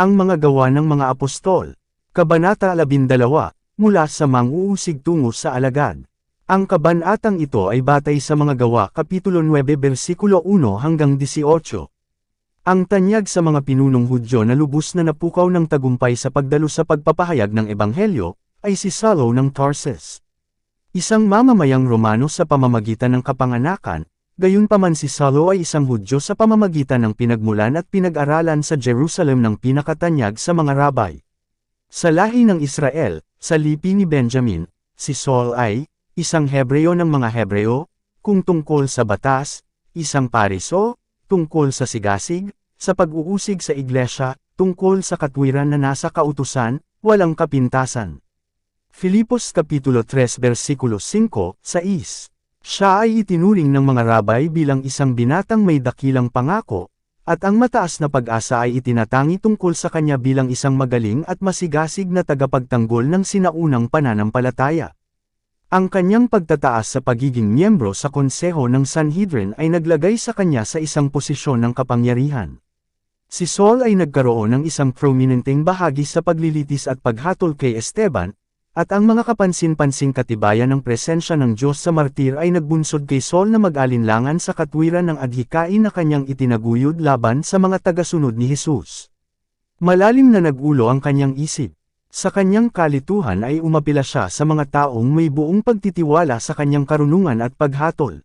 Ang mga gawa ng mga apostol. Kabanata 12, mula sa manguusig tungo sa alagad. Ang kabanatang ito ay batay sa mga gawa Kapitulo 9 versikulo 1 hanggang 18. Ang tanyag sa mga pinunong Hudyo na lubos na napukaw ng tagumpay sa pagdalo sa pagpapahayag ng Ebanghelyo, ay si Salo ng Tarsus. Isang mamamayang Romano sa pamamagitan ng kapanganakan, gayunpaman si Salo ay isang Hudyo sa pamamagitan ng pinagmulan at pinag-aralan sa Jerusalem ng pinakatanyag sa mga rabay. Sa lahi ng Israel, sa lipi ni Benjamin, si Saul ay, isang Hebreo ng mga Hebreo, kung tungkol sa batas, isang pariso, tungkol sa sigasig, sa pag-uusig sa iglesia, tungkol sa katwiran na nasa kautusan, walang kapintasan. Filipos Kapitulo 3 versikulo 5, 6 Siya ay itinuring ng mga rabay bilang isang binatang may dakilang pangako, at ang mataas na pag-asa ay itinatangi tungkol sa kanya bilang isang magaling at masigasig na tagapagtanggol ng sinaunang pananampalataya. Ang kanyang pagtataas sa pagiging miyembro sa konseho ng Sanhedrin ay naglagay sa kanya sa isang posisyon ng kapangyarihan. Si Saul ay nagkaroon ng isang prominenteng bahagi sa paglilitis at paghatol kay Esteban, at ang mga kapansin-pansing katibayan ng presensya ng Diyos sa martir ay nagbunsod kay Saul na mag-alinlangan sa katwiran ng adhikain na kanyang itinaguyod laban sa mga tagasunod ni Jesus. Malalim na nagulo ang kanyang isip. Sa kanyang kalituhan ay umapila siya sa mga taong may buong pagtitiwala sa kanyang karunungan at paghatol.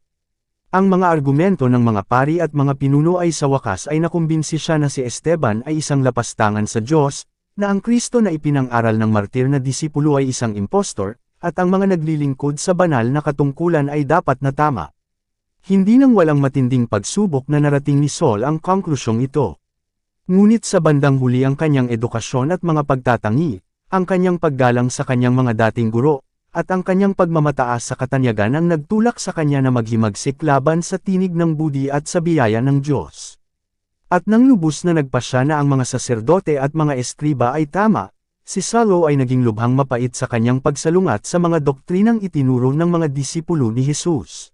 Ang mga argumento ng mga pari at mga pinuno ay sa wakas ay nakumbinsi siya na si Esteban ay isang lapastangan sa Diyos, na ang Kristo na ipinang-aral ng martir na disipulo ay isang impostor, at ang mga naglilingkod sa banal na katungkulan ay dapat na tama. Hindi nang walang matinding pagsubok na narating ni Saul ang konklusyong ito. Ngunit sa bandang huli ang kanyang edukasyon at mga pagtatangi, ang kanyang paggalang sa kanyang mga dating guro, at ang kanyang pagmamataas sa katanyagan ang nagtulak sa kanya na maghimagsik laban sa tinig ng budi at sa biyaya ng Diyos. At nang lubos na nagpasya na ang mga saserdote at mga eskriba ay tama, si Salo ay naging lubhang mapait sa kanyang pagsalungat sa mga doktrinang itinuro ng mga disipulo ni Jesus.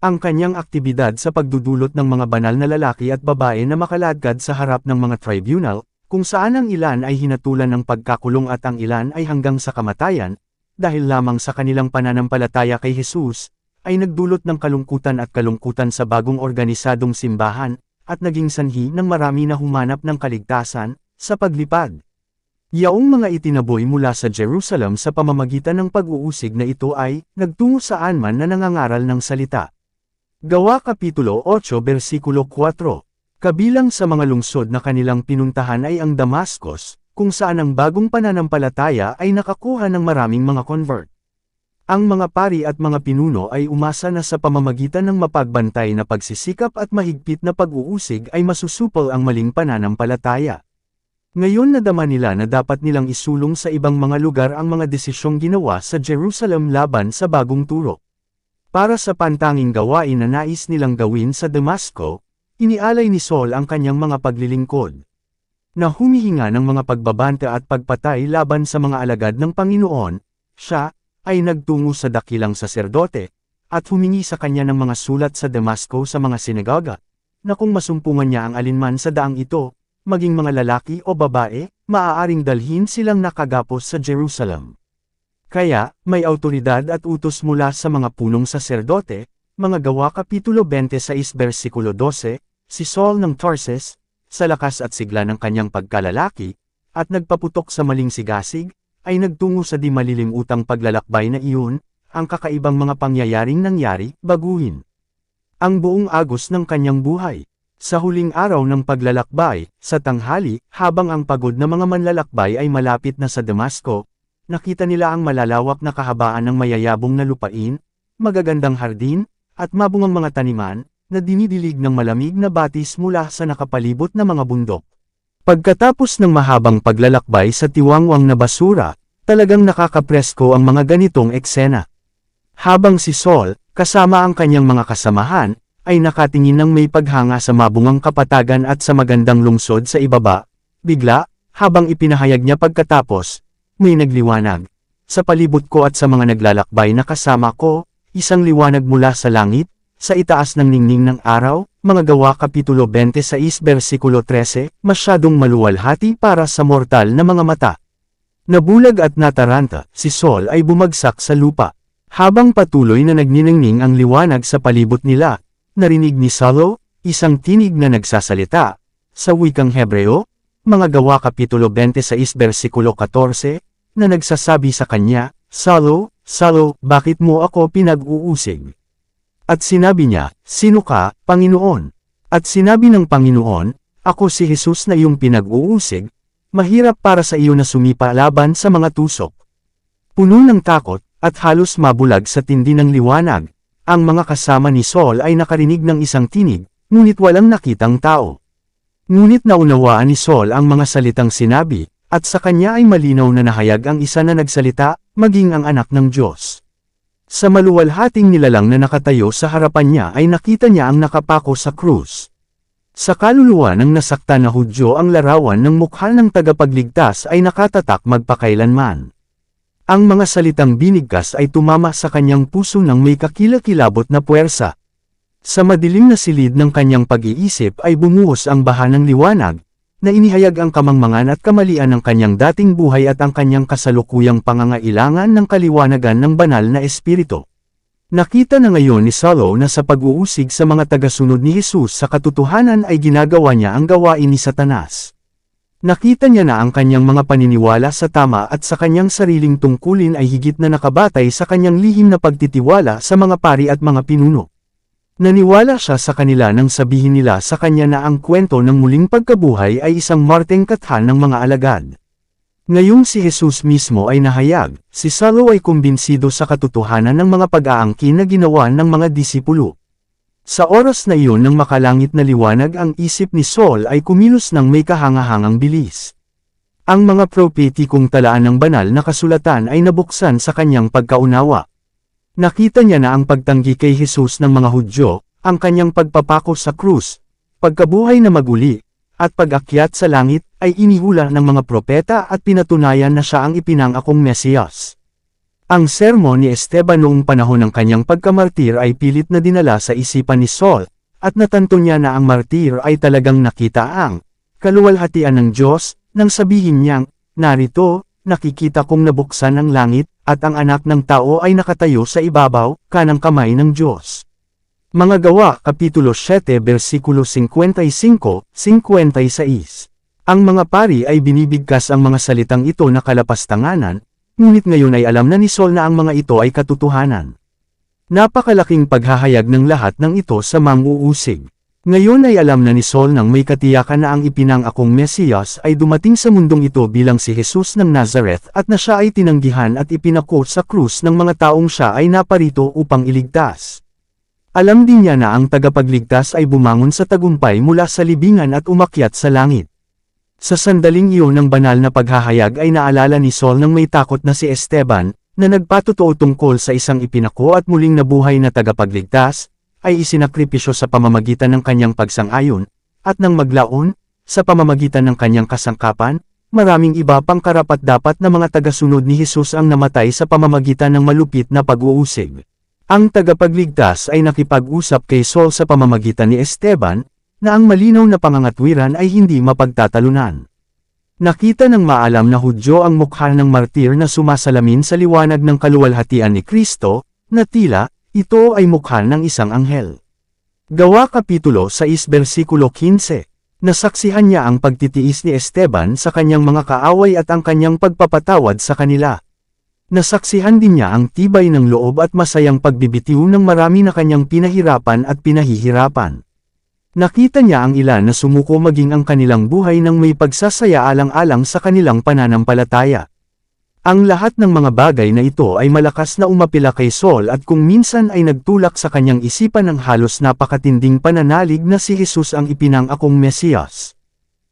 Ang kanyang aktibidad sa pagdudulot ng mga banal na lalaki at babae na makaladkad sa harap ng mga tribunal, kung saan ang ilan ay hinatulan ng pagkakulong at ang ilan ay hanggang sa kamatayan, dahil lamang sa kanilang pananampalataya kay Jesus, ay nagdulot ng kalungkutan at kalungkutan sa bagong organisadong simbahan, at naging sanhi ng marami na humanap ng kaligtasan, sa paglipad. Yaong mga itinaboy mula sa Jerusalem sa pamamagitan ng pag-uusig na ito ay, nagtungo saan man na nangangaral ng salita. Gawa Kapitulo 8 Versikulo 4 Kabilang sa mga lungsod na kanilang pinuntahan ay ang Damascus, kung saan ang bagong pananampalataya ay nakakuha ng maraming mga convert. Ang mga pari at mga pinuno ay umasa na sa pamamagitan ng mapagbantay na pagsisikap at mahigpit na pag-uusig ay masusupol ang maling pananampalataya. Ngayon nadama nila na dapat nilang isulong sa ibang mga lugar ang mga desisyong ginawa sa Jerusalem laban sa bagong turo. Para sa pantanging gawain na nais nilang gawin sa Damasco, Inialay ni Saul ang kanyang mga paglilingkod. Na humihinga ng mga pagbabante at pagpatay laban sa mga alagad ng Panginoon, siya, ay nagtungo sa dakilang saserdote, at humingi sa kanya ng mga sulat sa Damasco sa mga sinagoga, na kung masumpungan niya ang alinman sa daang ito, maging mga lalaki o babae, maaaring dalhin silang nakagapos sa Jerusalem. Kaya, may autoridad at utos mula sa mga punong saserdote, mga gawa Kapitulo 26 versikulo 12, si Saul ng Tarsus, sa lakas at sigla ng kanyang pagkalalaki, at nagpaputok sa maling sigasig, ay nagtungo sa di malilim utang paglalakbay na iyon, ang kakaibang mga pangyayaring nangyari, baguhin. Ang buong agos ng kanyang buhay. Sa huling araw ng paglalakbay, sa tanghali, habang ang pagod na mga manlalakbay ay malapit na sa Damasco, nakita nila ang malalawak na kahabaan ng mayayabong na lupain, magagandang hardin, at mabungang mga taniman, na dinidilig ng malamig na batis mula sa nakapalibot na mga bundok. Pagkatapos ng mahabang paglalakbay sa tiwangwang na basura, talagang nakakapresko ang mga ganitong eksena. Habang si Saul, kasama ang kanyang mga kasamahan, ay nakatingin ng may paghanga sa mabungang kapatagan at sa magandang lungsod sa ibaba, bigla, habang ipinahayag niya pagkatapos, may nagliwanag. Sa palibot ko at sa mga naglalakbay na kasama ko, isang liwanag mula sa langit, sa itaas ng ningning ng araw, mga gawa kapitulo 26 versikulo 13, masyadong maluwalhati para sa mortal na mga mata. Nabulag at nataranta, si Sol ay bumagsak sa lupa. Habang patuloy na nagniningning ang liwanag sa palibot nila, narinig ni Salo, isang tinig na nagsasalita, sa wikang Hebreo, mga gawa kapitulo 26 versikulo 14, na nagsasabi sa kanya, Salo, Salo, bakit mo ako pinag-uusig? At sinabi niya, Sino ka, Panginoon? At sinabi ng Panginoon, Ako si Jesus na iyong pinag-uusig, mahirap para sa iyo na sumipa laban sa mga tusok. Puno ng takot, at halos mabulag sa tindi ng liwanag, ang mga kasama ni Saul ay nakarinig ng isang tinig, ngunit walang nakitang tao. Ngunit naunawaan ni Saul ang mga salitang sinabi, at sa kanya ay malinaw na nahayag ang isa na nagsalita, maging ang anak ng Diyos. Sa maluwalhating nilalang na nakatayo sa harapan niya ay nakita niya ang nakapako sa krus. Sa kaluluwa ng nasaktan na Hudyo ang larawan ng mukha ng tagapagligtas ay nakatatak magpakailanman. Ang mga salitang binigkas ay tumama sa kanyang puso ng may kakilakilabot na puwersa. Sa madilim na silid ng kanyang pag-iisip ay bumuhos ang baha ng liwanag, na inihayag ang kamangmangan at kamalian ng kanyang dating buhay at ang kanyang kasalukuyang pangangailangan ng kaliwanagan ng banal na espiritu. Nakita na ngayon ni Salo na sa pag-uusig sa mga tagasunod ni Jesus sa katotohanan ay ginagawa niya ang gawain ni Satanas. Nakita niya na ang kanyang mga paniniwala sa tama at sa kanyang sariling tungkulin ay higit na nakabatay sa kanyang lihim na pagtitiwala sa mga pari at mga pinuno. Naniwala siya sa kanila nang sabihin nila sa kanya na ang kwento ng muling pagkabuhay ay isang marteng kathan ng mga alagad. Ngayong si Jesus mismo ay nahayag, si Salo ay kumbinsido sa katotohanan ng mga pag-aangkin na ginawa ng mga disipulo. Sa oras na iyon ng makalangit na liwanag ang isip ni Saul ay kumilos ng may kahangahangang bilis. Ang mga propetikong talaan ng banal na kasulatan ay nabuksan sa kanyang pagkaunawa. Nakita niya na ang pagtanggi kay Jesus ng mga Hudyo, ang kanyang pagpapako sa krus, pagkabuhay na maguli, at pag-akyat sa langit, ay inihula ng mga propeta at pinatunayan na siya ang ipinangakong Mesiyas. Ang sermon ni Esteban noong panahon ng kanyang pagkamartir ay pilit na dinala sa isipan ni Saul, at natanto niya na ang martir ay talagang nakita ang kaluwalhatian ng Diyos, nang sabihin niyang, narito, nakikita kong nabuksan ang langit, at ang anak ng tao ay nakatayo sa ibabaw, kanang kamay ng Diyos. Mga gawa, Kapitulo 7, versikulo 55-56 Ang mga pari ay binibigkas ang mga salitang ito na kalapastanganan, ngunit ngayon ay alam na ni Sol na ang mga ito ay katotohanan. Napakalaking paghahayag ng lahat ng ito sa manguusig. Ngayon ay alam na ni Saul nang may katiyakan na ang ipinangakong Mesiyas ay dumating sa mundong ito bilang si Jesus ng Nazareth at na siya ay tinanggihan at ipinako sa krus ng mga taong siya ay naparito upang iligtas. Alam din niya na ang tagapagligtas ay bumangon sa tagumpay mula sa libingan at umakyat sa langit. Sa sandaling iyon ng banal na paghahayag ay naalala ni Saul nang may takot na si Esteban, na nagpatotoo tungkol sa isang ipinako at muling nabuhay na tagapagligtas, ay isinakripisyo sa pamamagitan ng kanyang pagsang-ayon, at nang maglaon, sa pamamagitan ng kanyang kasangkapan, maraming iba pang karapat-dapat na mga tagasunod ni Jesus ang namatay sa pamamagitan ng malupit na pag-uusig. Ang tagapagligtas ay nakipag-usap kay Saul sa pamamagitan ni Esteban, na ang malinaw na pangangatwiran ay hindi mapagtatalunan. Nakita ng maalam na Hudyo ang mukha ng martir na sumasalamin sa liwanag ng kaluwalhatian ni Kristo, na tila, ito ay mukha ng isang anghel. Gawa Kapitulo 6 versikulo 15 Nasaksihan niya ang pagtitiis ni Esteban sa kanyang mga kaaway at ang kanyang pagpapatawad sa kanila. Nasaksihan din niya ang tibay ng loob at masayang pagbibitiw ng marami na kanyang pinahirapan at pinahihirapan. Nakita niya ang ilan na sumuko maging ang kanilang buhay ng may pagsasaya alang-alang sa kanilang pananampalataya. Ang lahat ng mga bagay na ito ay malakas na umapila kay Saul at kung minsan ay nagtulak sa kanyang isipan ng halos napakatinding pananalig na si Jesus ang ipinangakong Mesiyas.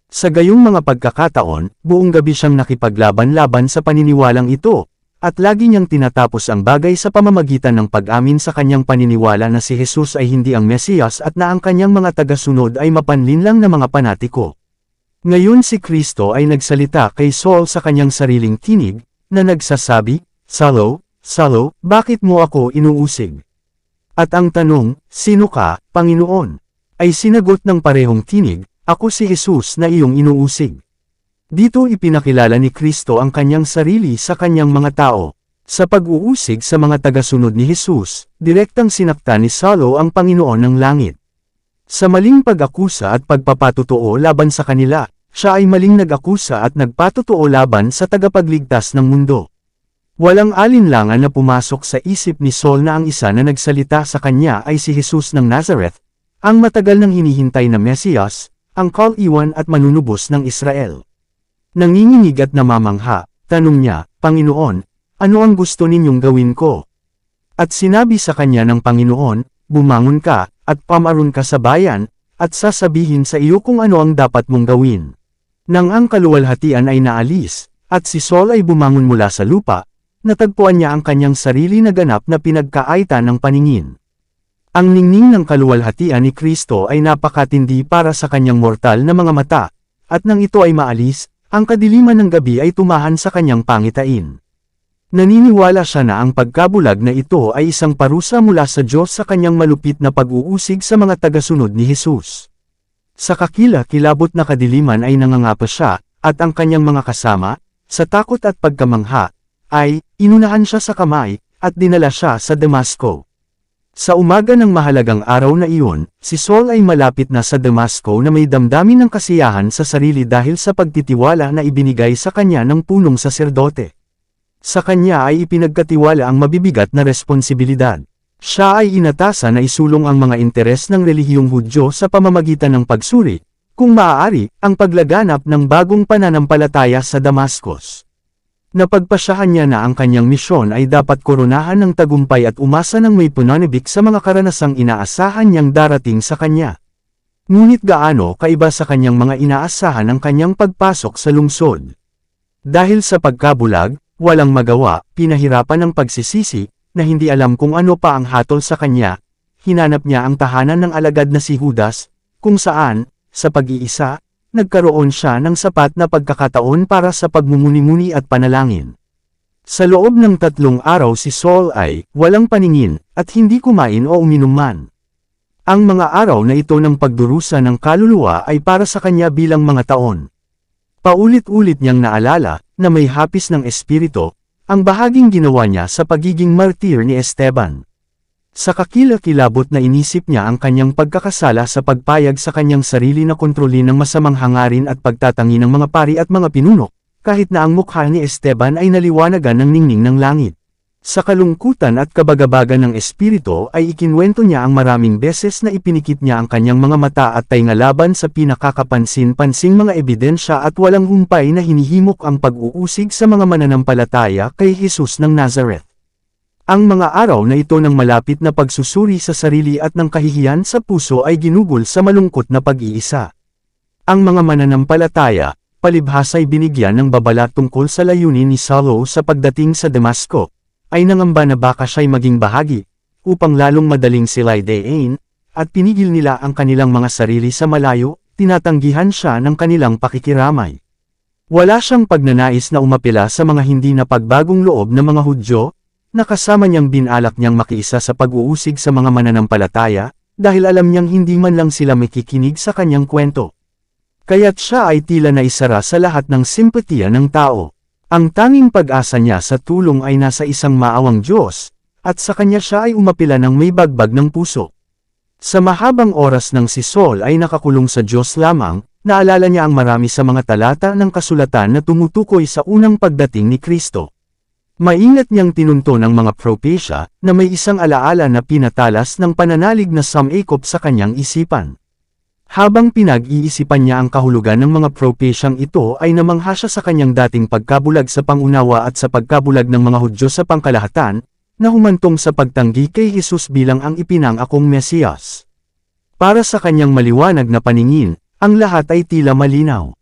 Sa gayong mga pagkakataon, buong gabi siyang nakipaglaban-laban sa paniniwalang ito, at lagi niyang tinatapos ang bagay sa pamamagitan ng pag-amin sa kanyang paniniwala na si Jesus ay hindi ang Mesiyas at na ang kanyang mga tagasunod ay mapanlinlang na mga panatiko. Ngayon si Kristo ay nagsalita kay Saul sa kanyang sariling tinig, na nagsasabi, Salo, Salo, bakit mo ako inuusig? At ang tanong, sino ka, Panginoon? Ay sinagot ng parehong tinig, ako si Jesus na iyong inuusig. Dito ipinakilala ni Kristo ang kanyang sarili sa kanyang mga tao. Sa pag-uusig sa mga tagasunod ni Jesus, direktang sinakta ni Saulo ang Panginoon ng langit. Sa maling pag-akusa at pagpapatotoo laban sa kanila, siya ay maling nag-akusa at nagpatotoo laban sa tagapagligtas ng mundo. Walang alinlangan na pumasok sa isip ni Saul na ang isa na nagsalita sa kanya ay si Jesus ng Nazareth, ang matagal nang hinihintay na Mesiyas, ang kal-iwan at manunubos ng Israel. Nanginginig at namamangha, tanong niya, Panginoon, ano ang gusto ninyong gawin ko? At sinabi sa kanya ng Panginoon, bumangon ka, at pamaron ka sa bayan, at sasabihin sa iyo kung ano ang dapat mong gawin. Nang ang kaluwalhatian ay naalis, at si Saul ay bumangon mula sa lupa, natagpuan niya ang kanyang sarili na ganap na pinagkaaitan ng paningin. Ang ningning ng kaluwalhatian ni Kristo ay napakatindi para sa kanyang mortal na mga mata, at nang ito ay maalis, ang kadiliman ng gabi ay tumahan sa kanyang pangitain. Naniniwala siya na ang pagkabulag na ito ay isang parusa mula sa Diyos sa kanyang malupit na pag-uusig sa mga tagasunod ni Jesus. Sa kakila-kilabot na kadiliman ay nangangapa siya, at ang kanyang mga kasama, sa takot at pagkamangha, ay, inunahan siya sa kamay, at dinala siya sa Damasco. Sa umaga ng mahalagang araw na iyon, si Saul ay malapit na sa Damasco na may damdamin ng kasiyahan sa sarili dahil sa pagtitiwala na ibinigay sa kanya ng punong saserdote. Sa kanya ay ipinagkatiwala ang mabibigat na responsibilidad. Siya ay inatasan na isulong ang mga interes ng relihiyong Hudyo sa pamamagitan ng pagsuri, kung maaari, ang paglaganap ng bagong pananampalataya sa Damascus. Napagpasyahan niya na ang kanyang misyon ay dapat koronahan ng tagumpay at umasa ng may punanibik sa mga karanasang inaasahan niyang darating sa kanya. Ngunit gaano kaiba sa kanyang mga inaasahan ang kanyang pagpasok sa lungsod. Dahil sa pagkabulag, walang magawa, pinahirapan ng pagsisisi, na hindi alam kung ano pa ang hatol sa kanya, hinanap niya ang tahanan ng alagad na si Judas, kung saan, sa pag-iisa, nagkaroon siya ng sapat na pagkakataon para sa pagmumuni-muni at panalangin. Sa loob ng tatlong araw si Saul ay, walang paningin, at hindi kumain o uminom man. Ang mga araw na ito ng pagdurusa ng kaluluwa ay para sa kanya bilang mga taon. Paulit-ulit niyang naalala, na may hapis ng espiritu, ang bahaging ginawa niya sa pagiging martir ni Esteban. Sa kakilakilabot na inisip niya ang kanyang pagkakasala sa pagpayag sa kanyang sarili na kontrolin ng masamang hangarin at pagtatangi ng mga pari at mga pinuno, kahit na ang mukha ni Esteban ay naliwanagan ng ningning ng langit. Sa kalungkutan at kabagabagan ng espiritu ay ikinwento niya ang maraming beses na ipinikit niya ang kanyang mga mata at tainga laban sa pinakakapansin-pansing mga ebidensya at walang humpay na hinihimok ang pag-uusig sa mga mananampalataya kay Jesus ng Nazareth. Ang mga araw na ito ng malapit na pagsusuri sa sarili at ng kahihiyan sa puso ay ginugol sa malungkot na pag-iisa. Ang mga mananampalataya, palibhasa'y binigyan ng babala tungkol sa layunin ni Saulo sa pagdating sa Damasco, ay nangamba na baka siya'y maging bahagi, upang lalong madaling sila'y dayin, at pinigil nila ang kanilang mga sarili sa malayo, tinatanggihan siya ng kanilang pakikiramay. Wala siyang pagnanais na umapila sa mga hindi na pagbagong loob ng mga Hudyo, Nakasama niyang binalak niyang makiisa sa pag-uusig sa mga mananampalataya, dahil alam niyang hindi man lang sila makikinig sa kanyang kwento. Kaya't siya ay tila na isara sa lahat ng simpatiya ng tao. Ang tanging pag-asa niya sa tulong ay nasa isang maawang Diyos, at sa kanya siya ay umapila ng may bagbag ng puso. Sa mahabang oras ng si Saul ay nakakulong sa Diyos lamang, naalala niya ang marami sa mga talata ng kasulatan na tumutukoy sa unang pagdating ni Kristo. Maingat niyang tinunto ng mga propesya, na may isang alaala na pinatalas ng pananalig na samikop sa kanyang isipan. Habang pinag-iisipan niya ang kahulugan ng mga propesyang ito ay namangha siya sa kanyang dating pagkabulag sa pangunawa at sa pagkabulag ng mga Hudyo sa pangkalahatan, na humantong sa pagtanggi kay Jesus bilang ang ipinangakong Mesiyas. Para sa kanyang maliwanag na paningin, ang lahat ay tila malinaw.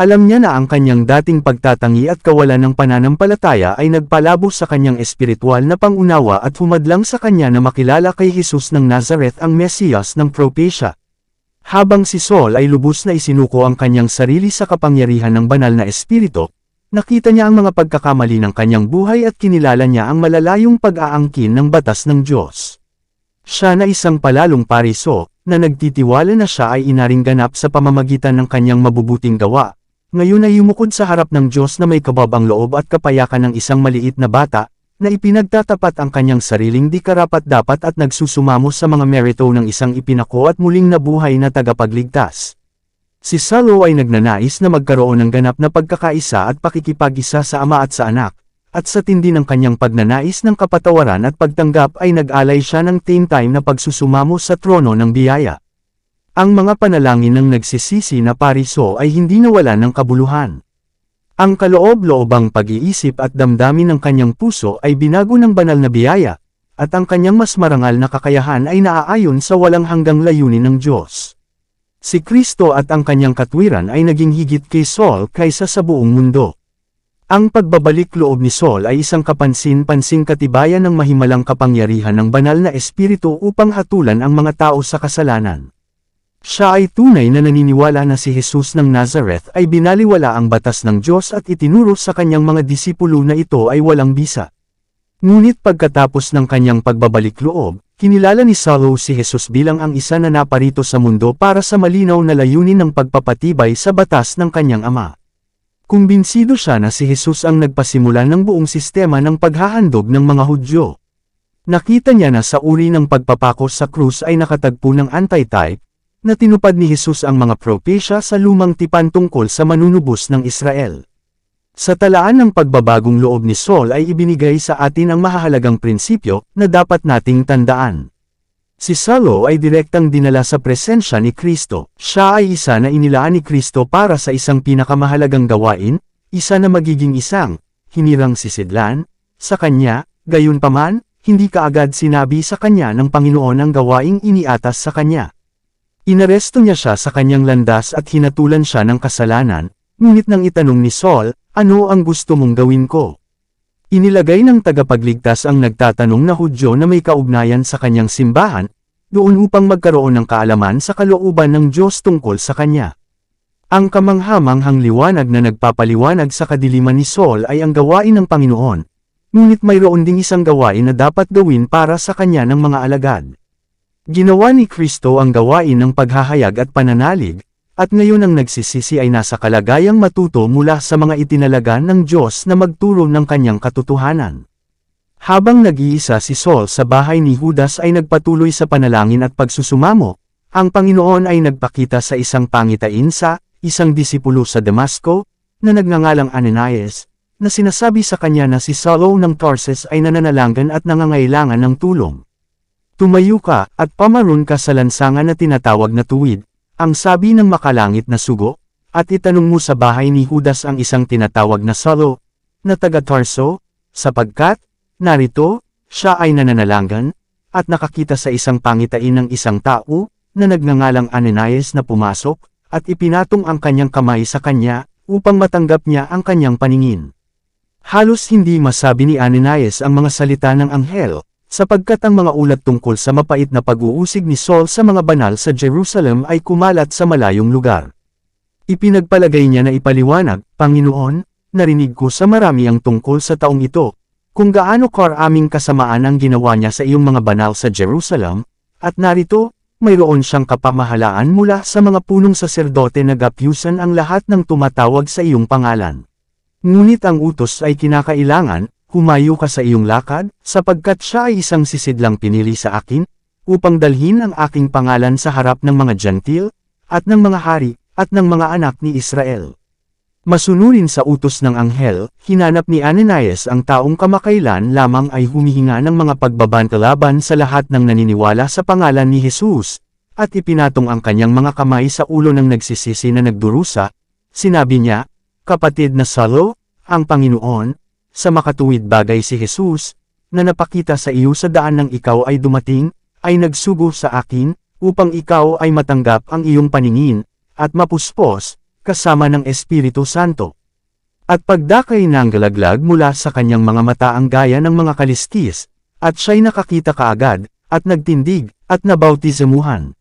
Alam niya na ang kanyang dating pagtatangi at kawalan ng pananampalataya ay nagpalabo sa kanyang espiritual na pangunawa at humadlang sa kanya na makilala kay Jesus ng Nazareth ang Mesiyas ng Propecia. Habang si Saul ay lubos na isinuko ang kanyang sarili sa kapangyarihan ng banal na espiritu, nakita niya ang mga pagkakamali ng kanyang buhay at kinilala niya ang malalayong pag-aangkin ng batas ng Diyos. Siya na isang palalong pariso, na nagtitiwala na siya ay inaring ganap sa pamamagitan ng kanyang mabubuting gawa. Ngayon ay yumukod sa harap ng Diyos na may kababang loob at kapayakan ng isang maliit na bata, na ipinagtatapat ang kanyang sariling di karapat-dapat at nagsusumamo sa mga merito ng isang ipinako at muling nabuhay na tagapagligtas. Si Salo ay nagnanais na magkaroon ng ganap na pagkakaisa at pakikipag-isa sa ama at sa anak, at sa tindi ng kanyang pagnanais ng kapatawaran at pagtanggap ay nag-alay siya ng same time na pagsusumamo sa trono ng biyaya. Ang mga panalangin ng nagsisisi na pariso ay hindi nawala ng kabuluhan. Ang kaloob-loobang pag-iisip at damdamin ng kanyang puso ay binago ng banal na biyaya, at ang kanyang mas marangal na kakayahan ay naaayon sa walang hanggang layunin ng Diyos. Si Kristo at ang kanyang katwiran ay naging higit kay Saul kaysa sa buong mundo. Ang pagbabalik loob ni Saul ay isang kapansin-pansing katibayan ng mahimalang kapangyarihan ng banal na espiritu upang hatulan ang mga tao sa kasalanan. Siya ay tunay na naniniwala na si Jesus ng Nazareth ay binaliwala ang batas ng Diyos at itinuro sa kanyang mga disipulo na ito ay walang bisa. Ngunit pagkatapos ng kanyang pagbabalik loob, kinilala ni Saulo si Jesus bilang ang isa na naparito sa mundo para sa malinaw na layunin ng pagpapatibay sa batas ng kanyang ama. Kumbinsido siya na si Jesus ang nagpasimula ng buong sistema ng paghahandog ng mga Hudyo. Nakita niya na sa uri ng pagpapako sa krus ay nakatagpo ng anti-type, na tinupad ni Jesus ang mga propesya sa lumang tipan tungkol sa manunubos ng Israel. Sa talaan ng pagbabagong loob ni Saul ay ibinigay sa atin ang mahahalagang prinsipyo na dapat nating tandaan. Si Saulo ay direktang dinala sa presensya ni Kristo. Siya ay isa na inilaan ni Kristo para sa isang pinakamahalagang gawain, isa na magiging isang, hinirang sisidlan, sa kanya, gayon paman, hindi kaagad sinabi sa kanya ng Panginoon ang gawaing iniatas sa kanya. Inaresto niya siya sa kanyang landas at hinatulan siya ng kasalanan, ngunit nang itanong ni Saul, ano ang gusto mong gawin ko? Inilagay ng tagapagligtas ang nagtatanong na Hudyo na may kaugnayan sa kanyang simbahan, doon upang magkaroon ng kaalaman sa kalooban ng Diyos tungkol sa kanya. Ang kamanghamanghang liwanag na nagpapaliwanag sa kadiliman ni Saul ay ang gawain ng Panginoon, ngunit mayroon ding isang gawain na dapat gawin para sa kanya ng mga alagad. Ginawa ni Kristo ang gawain ng paghahayag at pananalig, at ngayon ang nagsisisi ay nasa kalagayang matuto mula sa mga itinalaga ng Diyos na magturo ng kanyang katotohanan. Habang nag-iisa si Saul sa bahay ni Judas ay nagpatuloy sa panalangin at pagsusumamo, ang Panginoon ay nagpakita sa isang pangitain sa, isang disipulo sa Damasco, na nagngangalang Ananias, na sinasabi sa kanya na si Saulo ng Tarsus ay nananalangan at nangangailangan ng tulong. Tumayo ka, at pamaroon ka sa lansangan na tinatawag na tuwid, ang sabi ng makalangit na sugo, at itanong mo sa bahay ni Judas ang isang tinatawag na Salo, na taga Tarso, sapagkat, narito, siya ay nananalangan, at nakakita sa isang pangitain ng isang tao, na nagngangalang Ananias na pumasok, at ipinatong ang kanyang kamay sa kanya, upang matanggap niya ang kanyang paningin. Halos hindi masabi ni Ananias ang mga salita ng anghel, sapagkat ang mga ulat tungkol sa mapait na pag-uusig ni Saul sa mga banal sa Jerusalem ay kumalat sa malayong lugar. Ipinagpalagay niya na ipaliwanag, Panginoon, narinig ko sa marami ang tungkol sa taong ito, kung gaano karaming kasamaan ang ginawa niya sa iyong mga banal sa Jerusalem, at narito, mayroon siyang kapamahalaan mula sa mga punong saserdote na gapyusan ang lahat ng tumatawag sa iyong pangalan. Ngunit ang utos ay kinakailangan, humayo ka sa iyong lakad, sapagkat siya ay isang sisidlang pinili sa akin, upang dalhin ang aking pangalan sa harap ng mga gentil, at ng mga hari, at ng mga anak ni Israel. Masunurin sa utos ng anghel, hinanap ni Ananias ang taong kamakailan lamang ay humihinga ng mga pagbabantalaban sa lahat ng naniniwala sa pangalan ni Jesus, at ipinatong ang kanyang mga kamay sa ulo ng nagsisisi na nagdurusa, sinabi niya, Kapatid na Salo, ang Panginoon, sa makatuwid bagay si Jesus, na napakita sa iyo sa daan ng ikaw ay dumating, ay nagsugo sa akin, upang ikaw ay matanggap ang iyong paningin, at mapuspos, kasama ng Espiritu Santo. At pagdakay ng galaglag mula sa kanyang mga mata ang gaya ng mga kaliskis, at siya'y nakakita kaagad, at nagtindig, at nabautizemuhan.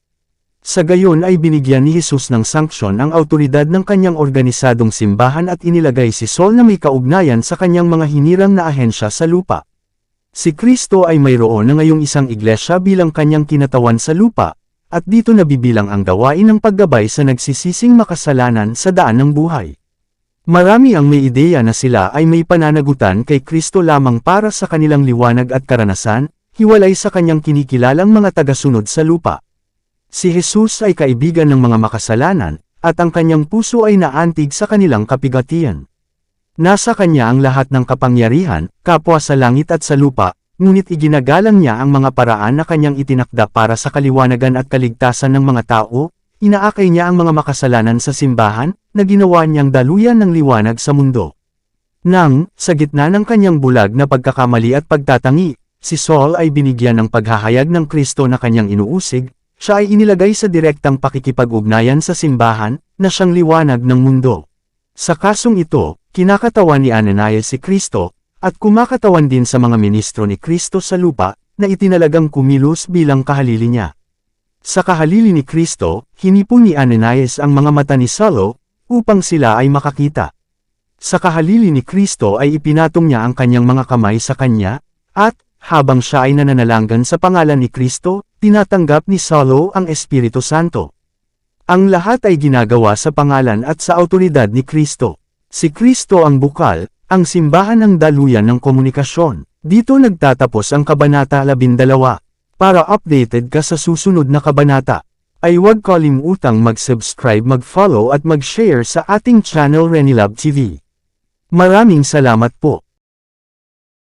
Sa gayon ay binigyan ni Jesus ng sanksyon ang autoridad ng kanyang organisadong simbahan at inilagay si Saul na may kaugnayan sa kanyang mga hinirang na ahensya sa lupa. Si Kristo ay mayroon na ngayong isang iglesia bilang kanyang kinatawan sa lupa, at dito nabibilang ang gawain ng paggabay sa nagsisising makasalanan sa daan ng buhay. Marami ang may ideya na sila ay may pananagutan kay Kristo lamang para sa kanilang liwanag at karanasan, hiwalay sa kanyang kinikilalang mga tagasunod sa lupa. Si Jesus ay kaibigan ng mga makasalanan, at ang kanyang puso ay naantig sa kanilang kapigatian. Nasa kanya ang lahat ng kapangyarihan, kapwa sa langit at sa lupa, ngunit iginagalang niya ang mga paraan na kanyang itinakda para sa kaliwanagan at kaligtasan ng mga tao, inaakay niya ang mga makasalanan sa simbahan, na ginawa niyang daluyan ng liwanag sa mundo. Nang, sa gitna ng kanyang bulag na pagkakamali at pagtatangi, si Saul ay binigyan ng paghahayag ng Kristo na kanyang inuusig, siya ay inilagay sa direktang pakikipag-ugnayan sa simbahan, na siyang liwanag ng mundo. Sa kasong ito, kinakatawan ni Ananias si Kristo, at kumakatawan din sa mga ministro ni Kristo sa lupa, na itinalagang kumilos bilang kahalili niya. Sa kahalili ni Kristo, hinipon ni Ananias ang mga mata ni Saulo, upang sila ay makakita. Sa kahalili ni Kristo ay ipinatong niya ang kanyang mga kamay sa kanya, at, habang siya ay nananalanggan sa pangalan ni Kristo, tinatanggap ni Saulo ang Espiritu Santo. Ang lahat ay ginagawa sa pangalan at sa autoridad ni Kristo. Si Kristo ang bukal, ang simbahan ng daluyan ng komunikasyon. Dito nagtatapos ang Kabanata 12. Para updated ka sa susunod na kabanata, ay huwag kalimutang mag-subscribe, mag-follow at mag-share sa ating channel Renilab TV. Maraming salamat po.